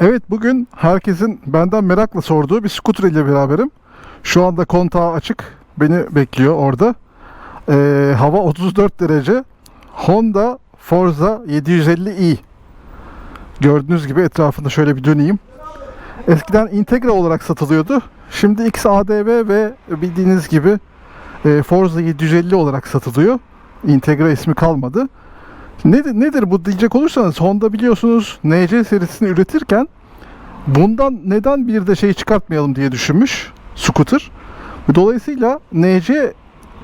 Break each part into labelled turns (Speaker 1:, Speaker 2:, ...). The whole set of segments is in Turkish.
Speaker 1: Evet bugün herkesin benden merakla sorduğu bir scooter ile beraberim. Şu anda kontağı açık. Beni bekliyor orada. Ee, hava 34 derece. Honda Forza 750i. Gördüğünüz gibi etrafında şöyle bir döneyim. Eskiden Integra olarak satılıyordu. Şimdi XADV ve bildiğiniz gibi e, Forza 750 olarak satılıyor. Integra ismi kalmadı. Nedir, nedir bu diyecek olursanız Honda biliyorsunuz NC serisini üretirken bundan neden bir de şey çıkartmayalım diye düşünmüş scooter. Dolayısıyla NC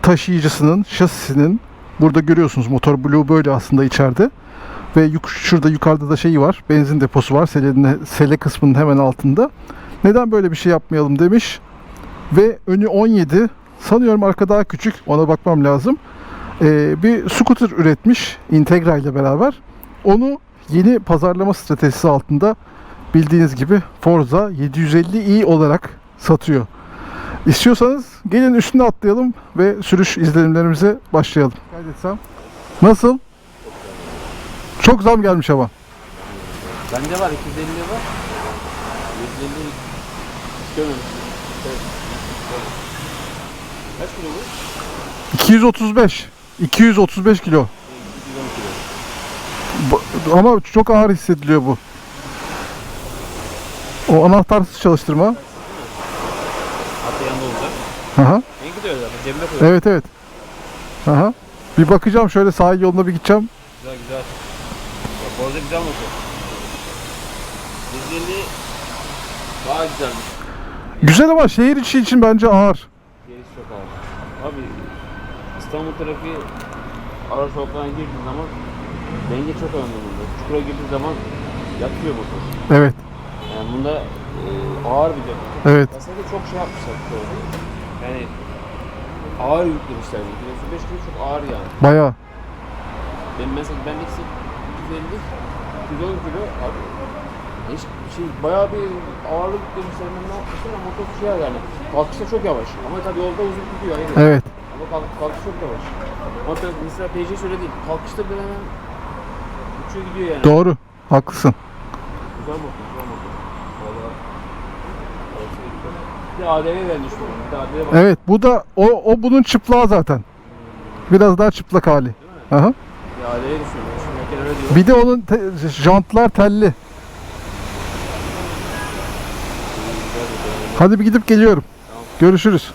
Speaker 1: taşıyıcısının şasisinin burada görüyorsunuz motor bloğu böyle aslında içeride ve yuk- şurada yukarıda da şeyi var benzin deposu var selenin, sele kısmının hemen altında. Neden böyle bir şey yapmayalım demiş ve önü 17 sanıyorum arka daha küçük ona bakmam lazım ee, bir scooter üretmiş Integra ile beraber. Onu yeni pazarlama stratejisi altında bildiğiniz gibi Forza 750i olarak satıyor. İstiyorsanız gelin üstüne atlayalım ve sürüş izlenimlerimize başlayalım. Kaydetsem. Nasıl? Çok zam gelmiş ama.
Speaker 2: Bende var 250 var. 150 istememiş. Evet. Kaç kilo bu?
Speaker 1: 235. 235 kilo.
Speaker 2: 210 kilo.
Speaker 1: Bu- Ama çok ağır hissediliyor bu. O anahtarsız çalıştırma.
Speaker 2: Hatta yanında olacak.
Speaker 1: Aha.
Speaker 2: En gidiyor zaten cebime koyuyor.
Speaker 1: Evet evet. Aha. Bir bakacağım şöyle sahil yoluna bir gideceğim.
Speaker 2: Güzel güzel. Bak orada güzel motor. 150 daha güzelmiş.
Speaker 1: Güzel ama şehir içi için bence ağır.
Speaker 2: Gerisi çok ağır. Abi İstanbul trafiği ara sokaklarına girdiğin zaman denge çok önemli bunda. Çukura girdiğin zaman yatıyor motor.
Speaker 1: Evet.
Speaker 2: Yani bunda e, ağır bir cephe.
Speaker 1: Evet.
Speaker 2: Aslında çok şey yapmışlar. Yani ağır yüklemişler. bunu. Kilosu 5 kilo çok ağır yani.
Speaker 1: Bayağı.
Speaker 2: Benim mesela bendeki 250 210 kilo abi hiç şey bayağı bir ağırlık yüklemişler. Ben ne yapmışlar ama motor şey yani. Kalkışta çok yavaş. Ama tabii yolda uzun gidiyor yine.
Speaker 1: Evet.
Speaker 2: Ama kalk, kalkış çok yavaş. Ama tabii mesela PJ şöyle değil. Kalkışta bir hemen uçuyor gidiyor yani.
Speaker 1: Doğru. Haklısın.
Speaker 2: Güzel motor, güzel motor. Valla. Bir de ADV vermiş bunu. Bir de ADV bak.
Speaker 1: Evet. Bu da o, o bunun çıplağı zaten. Biraz daha çıplak hali. Aha.
Speaker 2: Bir ADV düşünüyorum. Şimdi makine öyle diyor.
Speaker 1: Bir de onun te- jantlar telli. Hadi bir gidip geliyorum. Görüşürüz.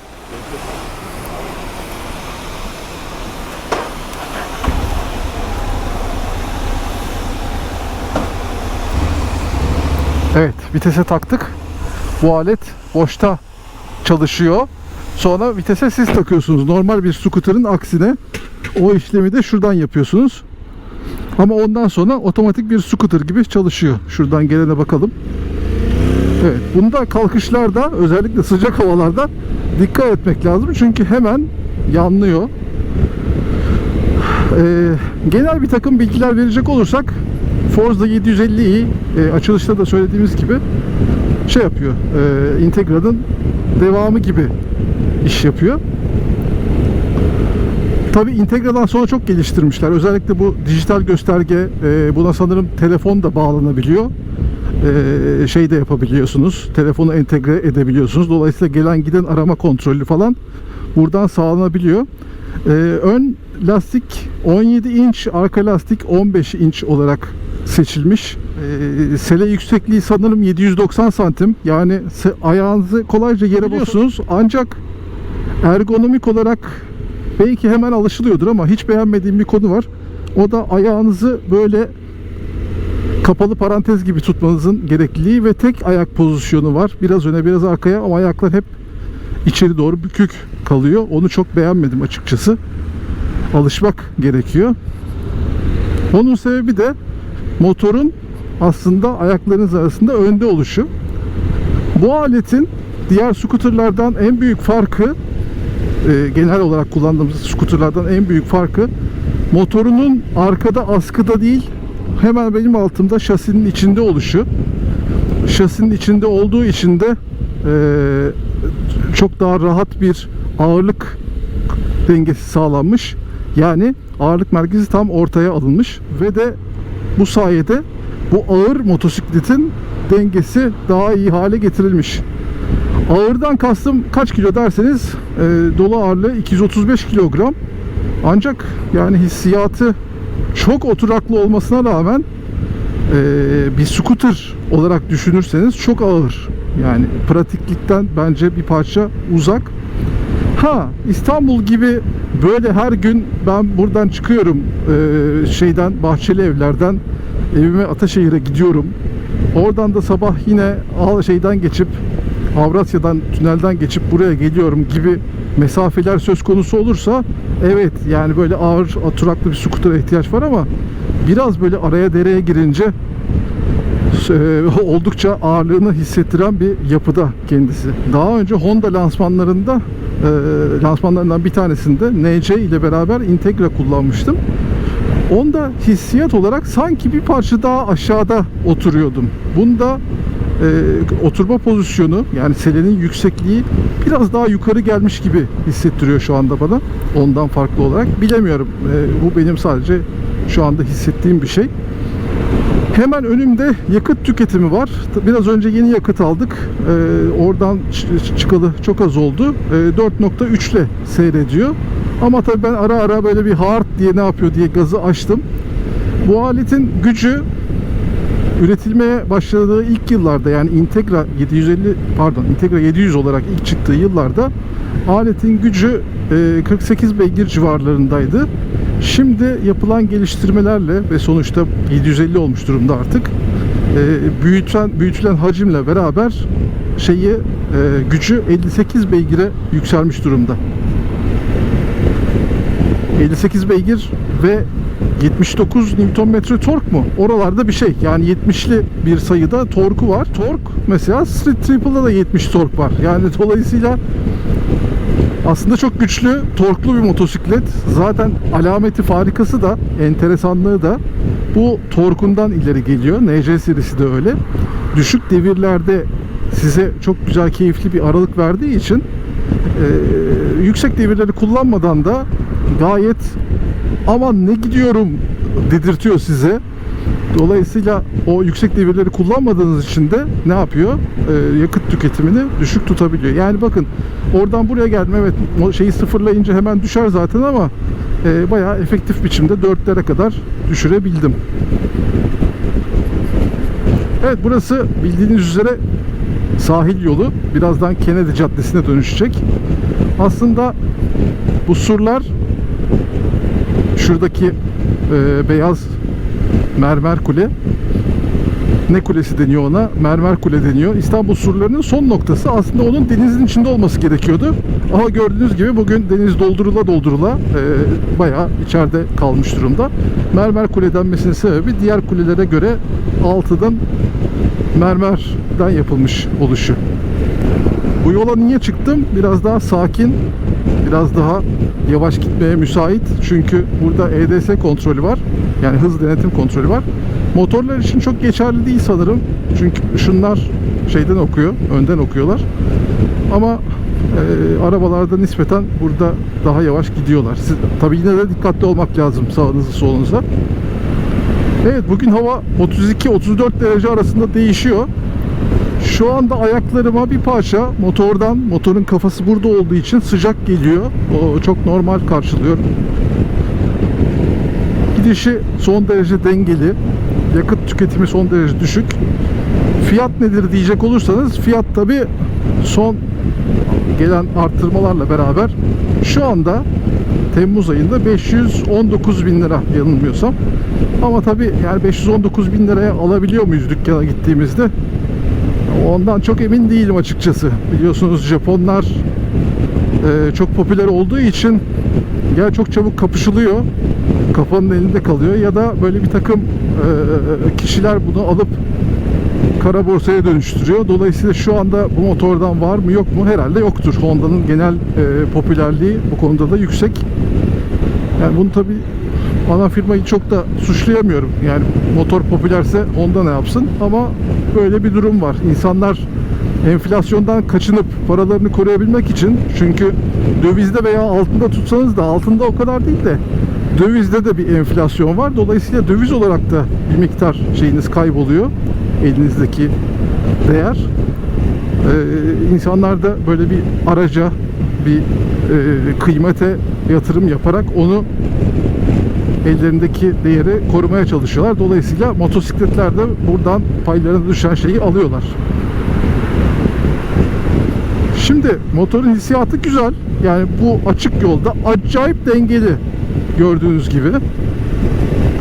Speaker 1: Evet, vitese taktık. Bu alet boşta çalışıyor. Sonra vitese siz takıyorsunuz. Normal bir scooter'ın aksine o işlemi de şuradan yapıyorsunuz. Ama ondan sonra otomatik bir scooter gibi çalışıyor. Şuradan gelene bakalım. Evet, bunda kalkışlarda özellikle sıcak havalarda dikkat etmek lazım. Çünkü hemen yanlıyor. Ee, genel bir takım bilgiler verecek olursak Forza 750i e, açılışta da söylediğimiz gibi şey yapıyor. E, Integra'nın devamı gibi iş yapıyor. Tabii Integra'dan sonra çok geliştirmişler. Özellikle bu dijital gösterge e, buna sanırım telefon da bağlanabiliyor. E, şey de yapabiliyorsunuz. Telefonu entegre edebiliyorsunuz. Dolayısıyla gelen giden arama kontrolü falan buradan sağlanabiliyor. E, ön lastik 17 inç, arka lastik 15 inç olarak seçilmiş. E, sele yüksekliği sanırım 790 santim. Yani ayağınızı kolayca yere basıyorsunuz. Ancak ergonomik olarak belki hemen alışılıyordur ama hiç beğenmediğim bir konu var. O da ayağınızı böyle kapalı parantez gibi tutmanızın gerekliliği ve tek ayak pozisyonu var. Biraz öne biraz arkaya ama ayaklar hep içeri doğru bükük kalıyor. Onu çok beğenmedim açıkçası. Alışmak gerekiyor. Onun sebebi de motorun aslında ayaklarınız arasında önde oluşu. Bu aletin diğer scooterlardan en büyük farkı e, genel olarak kullandığımız skuterlardan en büyük farkı motorunun arkada askıda değil hemen benim altımda şasinin içinde oluşu. Şasinin içinde olduğu için de e, çok daha rahat bir ağırlık dengesi sağlanmış. Yani ağırlık merkezi tam ortaya alınmış ve de bu sayede bu ağır motosikletin dengesi daha iyi hale getirilmiş. Ağırdan kastım kaç kilo derseniz e, dolu ağırlığı 235 kilogram. Ancak yani hissiyatı çok oturaklı olmasına rağmen e, bir scooter olarak düşünürseniz çok ağır. Yani pratiklikten bence bir parça uzak. Ha İstanbul gibi böyle her gün ben buradan çıkıyorum e, şeyden Bahçeli Evler'den evime Ataşehir'e gidiyorum. Oradan da sabah yine şeyden geçip Avrasya'dan tünelden geçip buraya geliyorum gibi mesafeler söz konusu olursa evet yani böyle ağır oturaklı bir scooter'a ihtiyaç var ama biraz böyle araya dereye girince e, oldukça ağırlığını hissettiren bir yapıda kendisi. Daha önce Honda lansmanlarında e, lansmanlarından bir tanesinde NC ile beraber Integra kullanmıştım. Onda hissiyat olarak sanki bir parça daha aşağıda oturuyordum. Bunda e, oturma pozisyonu yani selenin yüksekliği biraz daha yukarı gelmiş gibi hissettiriyor şu anda bana. Ondan farklı olarak bilemiyorum. E, bu benim sadece şu anda hissettiğim bir şey. Hemen önümde yakıt tüketimi var. Biraz önce yeni yakıt aldık. Ee, oradan çıkalı çok az oldu. Ee, 4.3 ile seyrediyor. Ama tabii ben ara ara böyle bir hard diye ne yapıyor diye gazı açtım. Bu aletin gücü üretilmeye başladığı ilk yıllarda yani Integra 750 pardon Integra 700 olarak ilk çıktığı yıllarda aletin gücü e, 48 beygir civarlarındaydı. Şimdi yapılan geliştirmelerle ve sonuçta 750 olmuş durumda artık. E, büyüten büyütülen hacimle beraber şeyi e, gücü 58 beygire yükselmiş durumda. 58 beygir ve 79 Nm tork mu? Oralarda bir şey. Yani 70'li bir sayıda torku var. Tork mesela Street Triple'da da 70 tork var. Yani dolayısıyla aslında çok güçlü, torklu bir motosiklet. Zaten alameti farikası da, enteresanlığı da bu torkundan ileri geliyor. NC serisi de öyle. Düşük devirlerde size çok güzel, keyifli bir aralık verdiği için e, yüksek devirleri kullanmadan da gayet aman ne gidiyorum dedirtiyor size. Dolayısıyla o yüksek devirleri kullanmadığınız için de ne yapıyor? Ee, yakıt tüketimini düşük tutabiliyor. Yani bakın oradan buraya geldim evet şeyi sıfırlayınca hemen düşer zaten ama e, bayağı efektif biçimde dörtlere kadar düşürebildim. Evet burası bildiğiniz üzere sahil yolu. Birazdan Kennedy Caddesi'ne dönüşecek. Aslında bu surlar şuradaki e, beyaz mermer kule ne kulesi deniyor ona? Mermer kule deniyor. İstanbul surlarının son noktası aslında onun denizin içinde olması gerekiyordu. Ama gördüğünüz gibi bugün deniz doldurula doldurula e, bayağı içeride kalmış durumda. Mermer kule denmesinin sebebi diğer kulelere göre altıdan mermerden yapılmış oluşu. Bu yola niye çıktım? Biraz daha sakin, biraz daha yavaş gitmeye müsait. Çünkü burada EDS kontrolü var. Yani hız denetim kontrolü var. Motorlar için çok geçerli değil sanırım. Çünkü şunlar şeyden okuyor, önden okuyorlar. Ama e, arabalarda nispeten burada daha yavaş gidiyorlar. Siz, tabii yine de dikkatli olmak lazım sağınızı solunuza. Evet bugün hava 32-34 derece arasında değişiyor. Şu anda ayaklarıma bir parça motordan, motorun kafası burada olduğu için sıcak geliyor. O çok normal karşılıyorum. Gidişi son derece dengeli. Yakıt tüketimi son derece düşük. Fiyat nedir diyecek olursanız fiyat tabi son gelen arttırmalarla beraber şu anda Temmuz ayında 519 bin lira yanılmıyorsam. Ama tabi yani 519 bin liraya alabiliyor muyuz dükkana gittiğimizde? Ondan çok emin değilim açıkçası. Biliyorsunuz Japonlar e, çok popüler olduğu için ya çok çabuk kapışılıyor, kafanın elinde kalıyor ya da böyle bir takım e, kişiler bunu alıp kara borsaya dönüştürüyor. Dolayısıyla şu anda bu motordan var mı yok mu? Herhalde yoktur. Honda'nın genel e, popülerliği bu konuda da yüksek. Yani bunu tabi ana firmayı çok da suçlayamıyorum. Yani motor popülerse Honda ne yapsın? Ama böyle bir durum var. İnsanlar enflasyondan kaçınıp paralarını koruyabilmek için çünkü dövizde veya altında tutsanız da altında o kadar değil de Dövizde de bir enflasyon var. Dolayısıyla döviz olarak da bir miktar şeyiniz kayboluyor. Elinizdeki değer. Ee, insanlar da böyle bir araca, bir e, kıymete yatırım yaparak onu ellerindeki değeri korumaya çalışıyorlar. Dolayısıyla motosikletler de buradan paylarına düşen şeyi alıyorlar. Şimdi motorun hissiyatı güzel. Yani bu açık yolda acayip dengeli gördüğünüz gibi.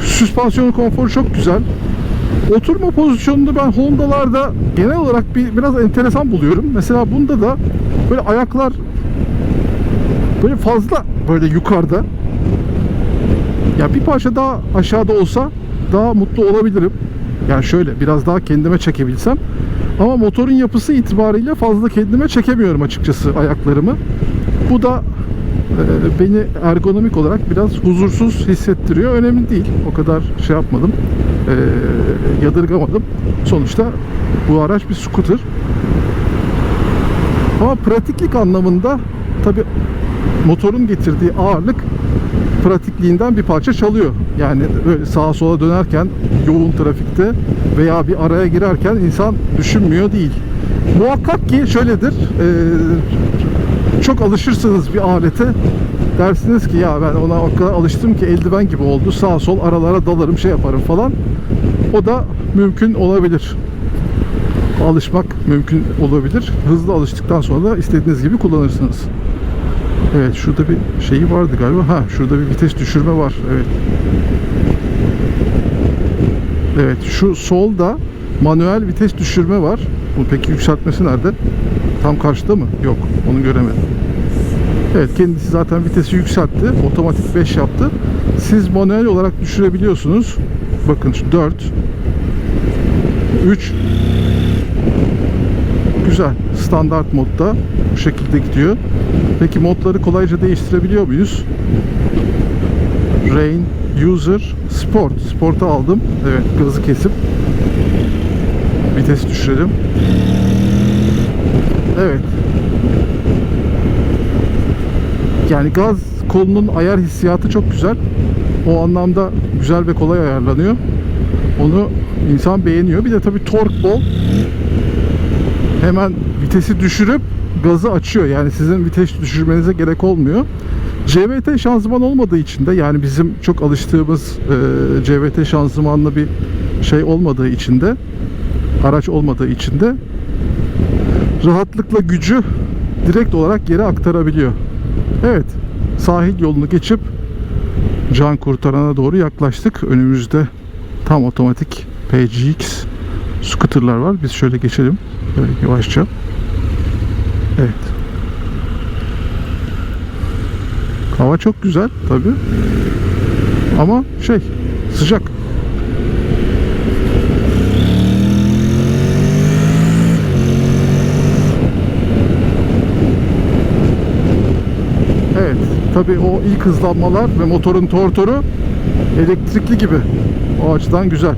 Speaker 1: Süspansiyon konforu çok güzel. Oturma pozisyonunu ben Honda'larda genel olarak bir biraz enteresan buluyorum. Mesela bunda da böyle ayaklar böyle fazla böyle yukarıda. Ya bir parça daha aşağıda olsa daha mutlu olabilirim. Yani şöyle biraz daha kendime çekebilsem. Ama motorun yapısı itibariyle fazla kendime çekemiyorum açıkçası ayaklarımı. Bu da e, beni ergonomik olarak biraz huzursuz hissettiriyor. Önemli değil. O kadar şey yapmadım. E, yadırgamadım. Sonuçta bu araç bir scooter. Ama pratiklik anlamında tabi motorun getirdiği ağırlık pratikliğinden bir parça çalıyor. Yani böyle sağa sola dönerken yoğun trafikte veya bir araya girerken insan düşünmüyor değil. Muhakkak ki şöyledir. eee, çok alışırsınız bir alete. Dersiniz ki ya ben ona o kadar alıştım ki eldiven gibi oldu. Sağ sol aralara dalarım şey yaparım falan. O da mümkün olabilir. Alışmak mümkün olabilir. Hızlı alıştıktan sonra da istediğiniz gibi kullanırsınız. Evet şurada bir şeyi vardı galiba. Ha şurada bir vites düşürme var. Evet. Evet şu solda manuel vites düşürme var. Bu peki yükseltmesi nerede? Tam karşıda mı? Yok onu göremedim. Evet kendisi zaten vitesi yükseltti. Otomatik 5 yaptı. Siz manuel olarak düşürebiliyorsunuz. Bakın şu 4 3 Güzel. Standart modda bu şekilde gidiyor. Peki modları kolayca değiştirebiliyor muyuz? Rain, User, Sport. Sport'a aldım. Evet, gazı kesip vites düşürelim. Evet. Yani gaz kolunun ayar hissiyatı çok güzel. O anlamda güzel ve kolay ayarlanıyor. Onu insan beğeniyor. Bir de tabii tork bol hemen vitesi düşürüp gazı açıyor. Yani sizin vites düşürmenize gerek olmuyor. CVT şanzıman olmadığı için de yani bizim çok alıştığımız e, CVT şanzımanlı bir şey olmadığı için de araç olmadığı için de rahatlıkla gücü direkt olarak yere aktarabiliyor. Evet sahil yolunu geçip can kurtarana doğru yaklaştık. Önümüzde tam otomatik PGX scooterlar var. Biz şöyle geçelim. Böyle yavaşça. Evet. Hava çok güzel tabi. Ama şey sıcak. Evet. Tabi o ilk hızlanmalar ve motorun tortoru elektrikli gibi. O açıdan güzel.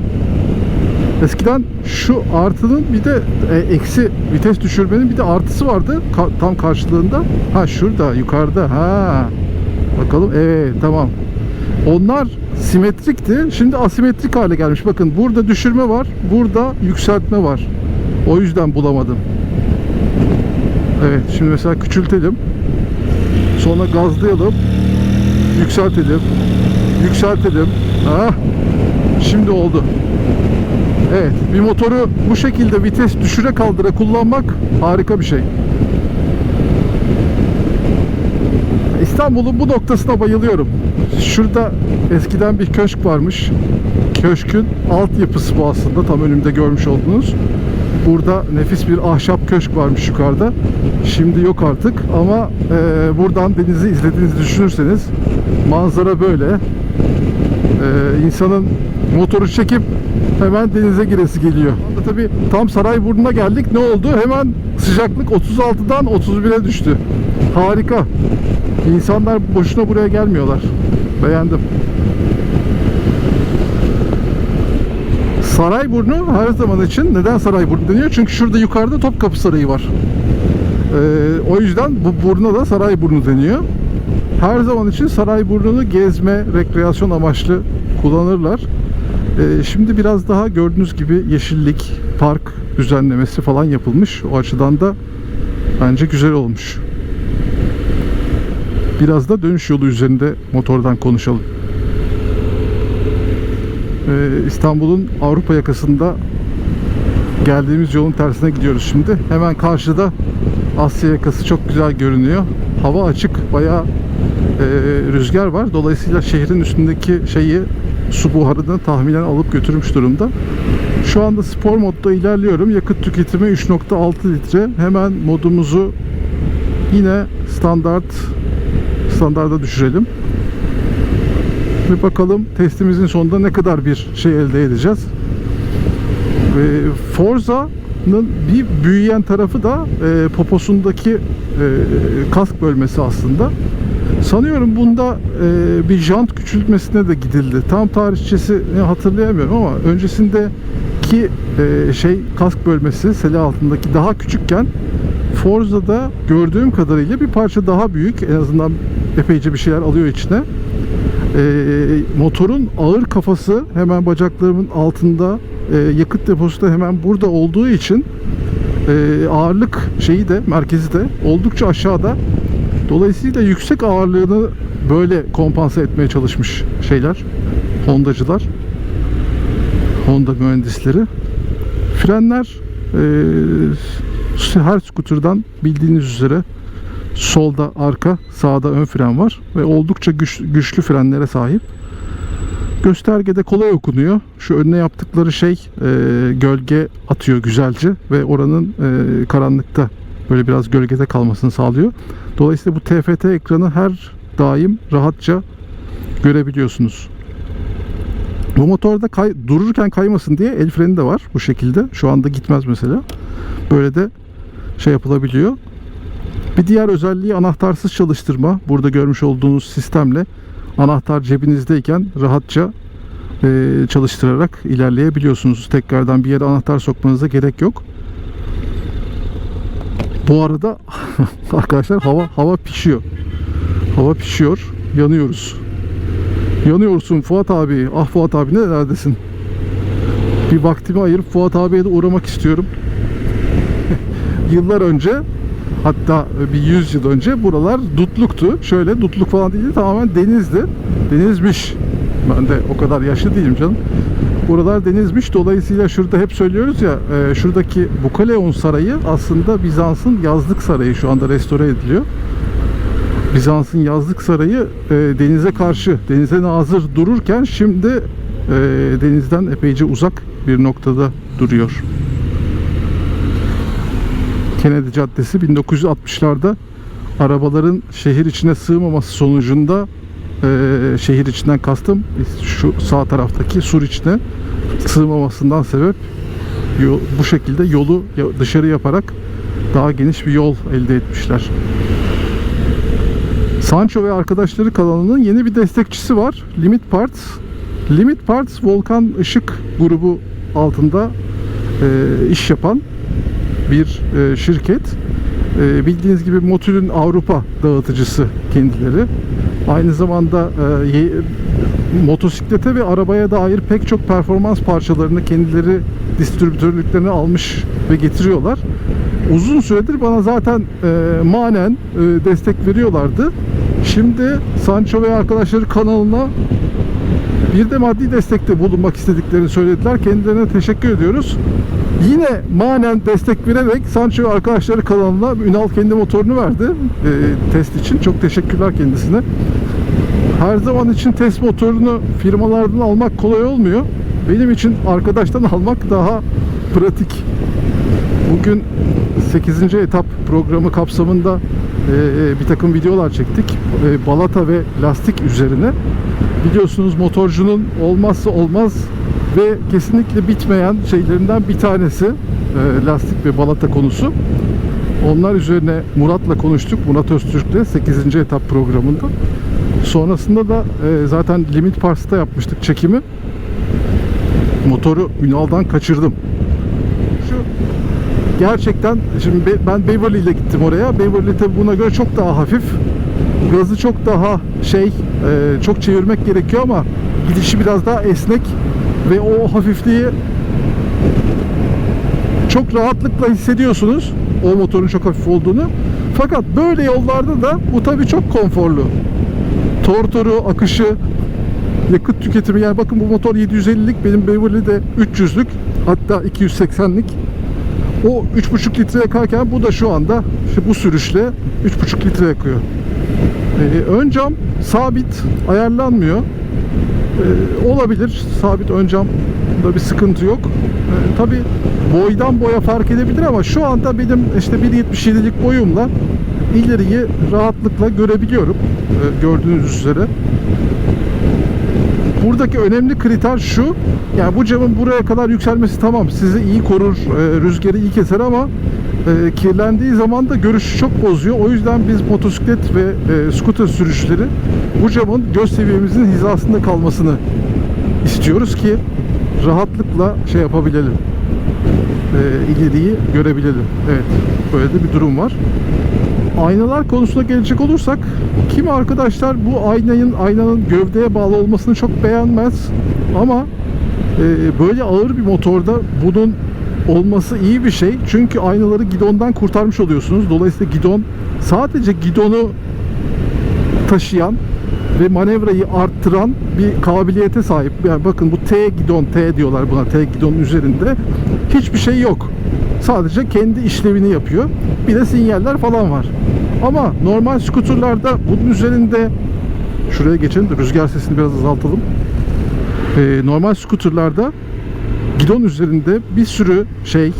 Speaker 1: Eskiden şu artının bir de e, eksi vites düşürmenin bir de artısı vardı Ka- tam karşılığında. Ha şurada yukarıda. Ha. Bakalım. Evet tamam. Onlar simetrikti. Şimdi asimetrik hale gelmiş. Bakın burada düşürme var. Burada yükseltme var. O yüzden bulamadım. Evet şimdi mesela küçültelim. Sonra gazlayalım. Yükseltelim. Yükseltelim. Ha. Şimdi oldu. Evet, bir motoru bu şekilde vites düşüre kaldıra kullanmak harika bir şey. İstanbul'un bu noktasına bayılıyorum. Şurada eskiden bir köşk varmış. Köşkün altyapısı bu aslında tam önümde görmüş olduğunuz. Burada nefis bir ahşap köşk varmış yukarıda. Şimdi yok artık ama e, buradan denizi izlediğinizi düşünürseniz manzara böyle. E, insanın motoru çekip hemen denize giresi geliyor. Tabii tam Sarayburnu'na geldik. Ne oldu? Hemen sıcaklık 36'dan 31'e düştü. Harika. İnsanlar boşuna buraya gelmiyorlar. Beğendim. Sarayburnu her zaman için neden Sarayburnu deniyor? Çünkü şurada yukarıda Topkapı Sarayı var. Ee, o yüzden bu buruna da Sarayburnu deniyor. her zaman için Sarayburnu'nu gezme, rekreasyon amaçlı kullanırlar. Ee, şimdi biraz daha gördüğünüz gibi yeşillik, park düzenlemesi falan yapılmış. O açıdan da bence güzel olmuş. Biraz da dönüş yolu üzerinde motordan konuşalım. Ee, İstanbul'un Avrupa yakasında geldiğimiz yolun tersine gidiyoruz şimdi. Hemen karşıda Asya yakası çok güzel görünüyor. Hava açık, bayağı e, rüzgar var. Dolayısıyla şehrin üstündeki şeyi su buharını tahminen alıp götürmüş durumda. Şu anda spor modda ilerliyorum. Yakıt tüketimi 3.6 litre. Hemen modumuzu yine standart standarda düşürelim. Ve bakalım testimizin sonunda ne kadar bir şey elde edeceğiz. Ve Forza'nın bir büyüyen tarafı da e, poposundaki e, kask bölmesi aslında. Sanıyorum bunda e, bir jant küçültmesine de gidildi. Tam tarihçesini hatırlayamıyorum ama öncesindeki e, şey kask bölmesi sele altındaki daha küçükken Forza'da gördüğüm kadarıyla bir parça daha büyük. En azından epeyce bir şeyler alıyor içine. E, motorun ağır kafası hemen bacaklarımın altında e, yakıt deposu da hemen burada olduğu için e, ağırlık şeyi de merkezi de oldukça aşağıda. Dolayısıyla yüksek ağırlığını böyle kompanse etmeye çalışmış şeyler, Hondacılar, Honda mühendisleri. Frenler e, her skuterdan bildiğiniz üzere solda arka, sağda ön fren var ve oldukça güç, güçlü frenlere sahip. Göstergede kolay okunuyor. Şu önüne yaptıkları şey e, gölge atıyor güzelce ve oranın e, karanlıkta böyle biraz gölgede kalmasını sağlıyor. Dolayısıyla bu TFT ekranı her daim rahatça görebiliyorsunuz. Bu motorda kay, dururken kaymasın diye el freni de var bu şekilde. Şu anda gitmez mesela. Böyle de şey yapılabiliyor. Bir diğer özelliği anahtarsız çalıştırma. Burada görmüş olduğunuz sistemle anahtar cebinizdeyken rahatça e, çalıştırarak ilerleyebiliyorsunuz. Tekrardan bir yere anahtar sokmanıza gerek yok. Bu arada arkadaşlar hava hava pişiyor. Hava pişiyor. Yanıyoruz. Yanıyorsun Fuat abi. Ah Fuat abi nerelerdesin? Bir vaktimi ayırıp Fuat abiye de uğramak istiyorum. Yıllar önce hatta bir 100 yıl önce buralar dutluktu. Şöyle dutluk falan değildi tamamen denizdi. Denizmiş. Ben de o kadar yaşlı değilim canım. Buralar denizmiş. Dolayısıyla şurada hep söylüyoruz ya e, şuradaki Bukaleon Sarayı aslında Bizans'ın yazlık sarayı şu anda restore ediliyor. Bizans'ın yazlık sarayı e, denize karşı, denize nazır dururken şimdi e, denizden epeyce uzak bir noktada duruyor. Kennedy Caddesi 1960'larda arabaların şehir içine sığmaması sonucunda e, şehir içinden kastım şu sağ taraftaki sur içine sığmamasından sebep yol, bu şekilde yolu dışarı yaparak daha geniş bir yol elde etmişler. Sancho ve arkadaşları kanalının yeni bir destekçisi var. Limit Parts. Limit Parts Volkan Işık grubu altında e, iş yapan bir e, şirket. E, bildiğiniz gibi Motil'in Avrupa dağıtıcısı kendileri. Aynı zamanda e, motosiklete ve arabaya dair pek çok performans parçalarını kendileri distribütörlüklerine almış ve getiriyorlar. Uzun süredir bana zaten e, manen e, destek veriyorlardı. Şimdi Sancho ve arkadaşları kanalına bir de maddi destekte bulunmak istediklerini söylediler. Kendilerine teşekkür ediyoruz. Yine manen destek vererek Sancho arkadaşları kanalına Ünal kendi motorunu verdi e, test için. Çok teşekkürler kendisine. Her zaman için test motorunu firmalardan almak kolay olmuyor. Benim için arkadaştan almak daha pratik. Bugün 8. etap programı kapsamında e, bir takım videolar çektik. E, balata ve lastik üzerine. Biliyorsunuz motorcunun olmazsa olmaz ve kesinlikle bitmeyen şeylerinden bir tanesi e, lastik ve balata konusu. Onlar üzerine Murat'la konuştuk. Murat Öztürk'le 8. etap programında. Sonrasında da e, zaten Limit Parts'ta yapmıştık çekimi. Motoru Ünal'dan kaçırdım. Gerçekten şimdi be- ben Beverly ile gittim oraya. Beverly tabi buna göre çok daha hafif. gazı çok daha şey e, çok çevirmek gerekiyor ama gidişi biraz daha esnek ve o hafifliği çok rahatlıkla hissediyorsunuz o motorun çok hafif olduğunu. Fakat böyle yollarda da bu tabii çok konforlu. Tortoru, akışı, yakıt tüketimi yani bakın bu motor 750'lik benim Beverly'de 300'lük hatta 280'lik. O 3,5 litre yakarken bu da şu anda işte bu sürüşle 3,5 litre yakıyor. Ee, ön cam sabit ayarlanmıyor. Ee, olabilir. Sabit ön camda bir sıkıntı yok. Ee, Tabi boydan boya fark edebilir ama şu anda benim işte 1.77'lik boyumla ileriyi rahatlıkla görebiliyorum. Ee, gördüğünüz üzere. Buradaki önemli kriter şu. Yani bu camın buraya kadar yükselmesi tamam sizi iyi korur, e, rüzgarı iyi keser ama e, kirlendiği zaman da görüşü çok bozuyor. O yüzden biz motosiklet ve e, scooter sürüşleri bu camın göz seviyemizin hizasında kalmasını istiyoruz ki rahatlıkla şey yapabilelim. E, ileriyi görebilelim. Evet. Böyle de bir durum var. Aynalar konusuna gelecek olursak kimi arkadaşlar bu aynanın aynanın gövdeye bağlı olmasını çok beğenmez ama e, böyle ağır bir motorda bunun olması iyi bir şey. Çünkü aynaları gidondan kurtarmış oluyorsunuz. Dolayısıyla gidon sadece gidonu taşıyan ve manevrayı arttıran bir kabiliyete sahip. Yani bakın bu T gidon, T diyorlar buna. T gidonun üzerinde hiçbir şey yok. Sadece kendi işlevini yapıyor. Bir de sinyaller falan var. Ama normal skuterlarda bunun üzerinde şuraya geçelim de rüzgar sesini biraz azaltalım. Ee, normal skuterlarda gidon üzerinde bir sürü şey e,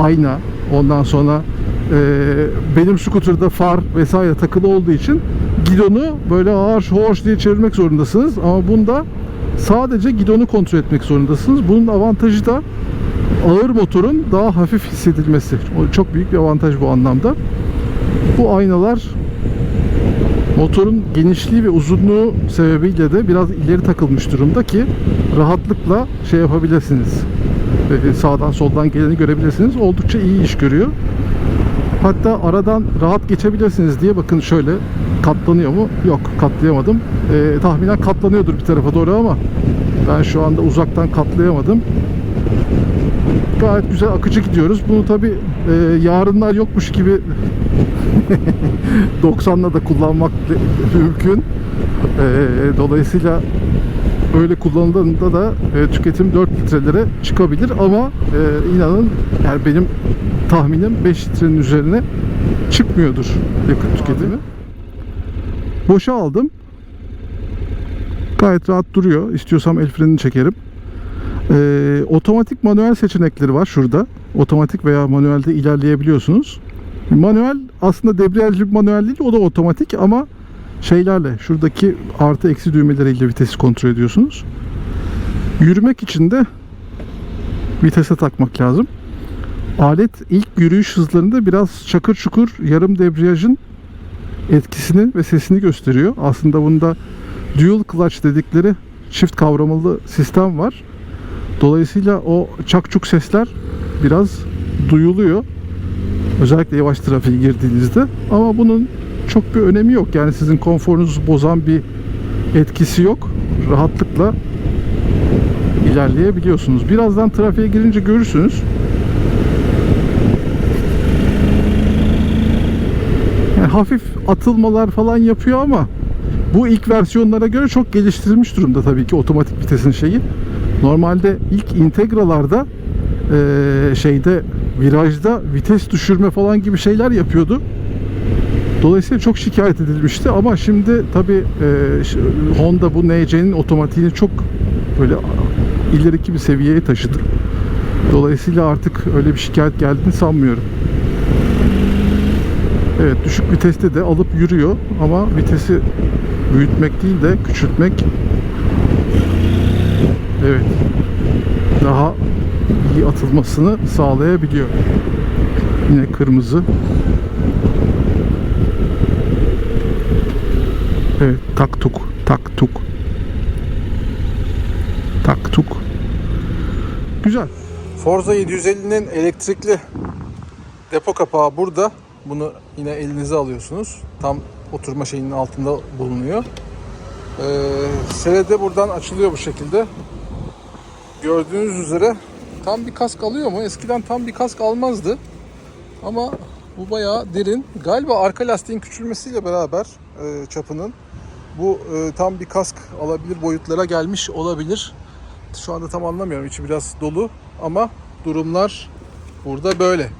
Speaker 1: ayna ondan sonra e, benim skuterda far vesaire takılı olduğu için gidonu böyle ağır hoş diye çevirmek zorundasınız ama bunda sadece gidonu kontrol etmek zorundasınız. Bunun avantajı da ağır motorun daha hafif hissedilmesi. O çok büyük bir avantaj bu anlamda. Bu aynalar motorun genişliği ve uzunluğu sebebiyle de biraz ileri takılmış durumda ki rahatlıkla şey yapabilirsiniz. Ee, Sağdan soldan geleni görebilirsiniz. Oldukça iyi iş görüyor. Hatta aradan rahat geçebilirsiniz diye bakın şöyle katlanıyor mu? Yok katlayamadım. Ee, tahminen katlanıyordur bir tarafa doğru ama ben şu anda uzaktan katlayamadım. Gayet güzel akıcı gidiyoruz. Bunu tabi e, yarınlar yokmuş gibi 90'la da kullanmak mümkün. E, dolayısıyla öyle kullanıldığında da e, tüketim 4 litrelere çıkabilir ama e, inanın yani benim tahminim 5 litrenin üzerine çıkmıyordur yakıt tüketimi. Boşa aldım. Gayet rahat duruyor. İstiyorsam el frenini çekerim. Ee, otomatik manuel seçenekleri var şurada. Otomatik veya manuelde ilerleyebiliyorsunuz. Manuel aslında debriyajlı bir manuel değil o da otomatik ama şeylerle şuradaki artı eksi düğmeleriyle vitesi kontrol ediyorsunuz. Yürümek için de vitese takmak lazım. Alet ilk yürüyüş hızlarında biraz çakır çukur yarım debriyajın etkisini ve sesini gösteriyor. Aslında bunda dual clutch dedikleri çift kavramalı sistem var. Dolayısıyla o çakçuk sesler biraz duyuluyor. Özellikle yavaş trafiğe girdiğinizde. Ama bunun çok bir önemi yok. Yani sizin konforunuzu bozan bir etkisi yok. Rahatlıkla ilerleyebiliyorsunuz. Birazdan trafiğe girince görürsünüz. Yani hafif atılmalar falan yapıyor ama bu ilk versiyonlara göre çok geliştirilmiş durumda tabii ki otomatik vitesin şeyi. Normalde ilk integralarda eee, şeyde virajda vites düşürme falan gibi şeyler yapıyordu. Dolayısıyla çok şikayet edilmişti ama şimdi tabii eee, ş- Honda bu NC'nin otomatiğini çok böyle ileriki bir seviyeye taşıdı. Dolayısıyla artık öyle bir şikayet geldiğini sanmıyorum. Evet düşük viteste de alıp yürüyor ama vitesi büyütmek değil de küçültmek evet daha iyi atılmasını sağlayabiliyor. Yine kırmızı. Evet taktuk taktuk taktuk. Güzel. Forza 750'nin elektrikli depo kapağı burada. Bunu yine elinize alıyorsunuz. Tam oturma şeyinin altında bulunuyor. Ee, serede buradan açılıyor bu şekilde. Gördüğünüz üzere tam bir kask alıyor mu? Eskiden tam bir kask almazdı. Ama bu bayağı derin. Galiba arka lastiğin küçülmesiyle beraber e, çapının bu e, tam bir kask alabilir boyutlara gelmiş olabilir. Şu anda tam anlamıyorum. İçi biraz dolu ama durumlar burada böyle.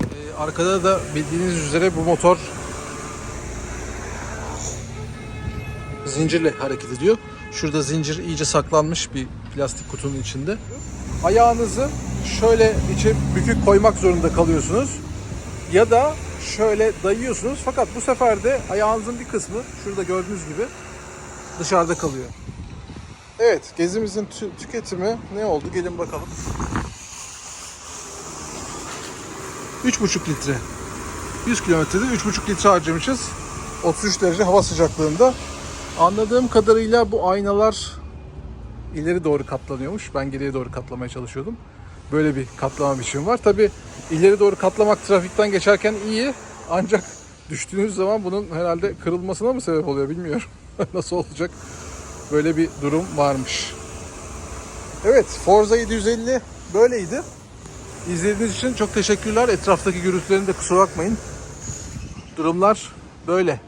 Speaker 1: E, arkada da bildiğiniz üzere bu motor zincirle hareket ediyor. Şurada zincir iyice saklanmış bir plastik kutunun içinde. Ayağınızı şöyle içe bükük koymak zorunda kalıyorsunuz. Ya da şöyle dayıyorsunuz. Fakat bu sefer de ayağınızın bir kısmı şurada gördüğünüz gibi dışarıda kalıyor. Evet, gezimizin tü- tüketimi ne oldu? Gelin bakalım. 3,5 litre. 100 kilometrede 3,5 litre harcamışız. 33 derece hava sıcaklığında. Anladığım kadarıyla bu aynalar ileri doğru katlanıyormuş. Ben geriye doğru katlamaya çalışıyordum. Böyle bir katlama biçimi var. Tabi ileri doğru katlamak trafikten geçerken iyi. Ancak düştüğünüz zaman bunun herhalde kırılmasına mı sebep oluyor bilmiyorum. Nasıl olacak? Böyle bir durum varmış. Evet Forza 750 böyleydi. İzlediğiniz için çok teşekkürler. Etraftaki gürültülerini de kusura bakmayın. Durumlar böyle.